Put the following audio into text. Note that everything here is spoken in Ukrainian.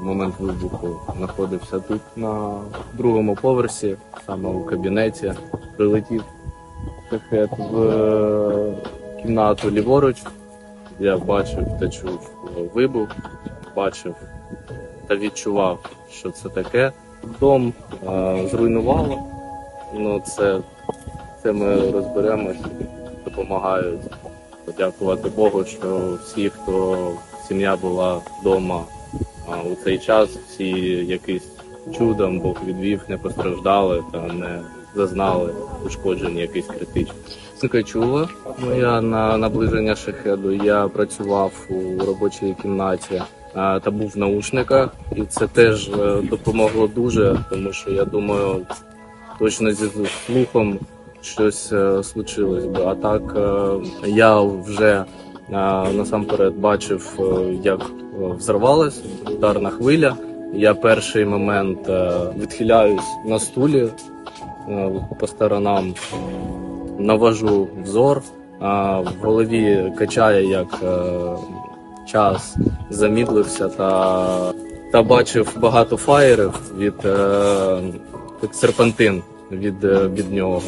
момент вибуху знаходився тут на другому поверсі, саме у кабінеті. Прилетів шахет в е, кімнату ліворуч. Я бачив та чув вибух, бачив та відчував, що це таке. Дом е, зруйнувало. Ну, це, це ми розберемось, допомагають. Подякувати Богу, що всі, хто сім'я була вдома а, у цей час, всі якийсь чудом Бог відвів, не постраждали та не зазнали ушкоджень якийсь критичний. Синка чула моя на наближення шахеду. Я працював у робочій кімнаті та був в наушниках, і це теж е, допомогло дуже, тому що я думаю, точно зі слухом щось е, случилось би. А так е, я вже насамперед бачив, е, як е, взорвалась ударна хвиля. Я перший момент е, відхиляюсь на стулі по сторонам, навожу взор, в голові качає, як час замідлився та, та бачив багато фаєрів від серпантин від, від нього.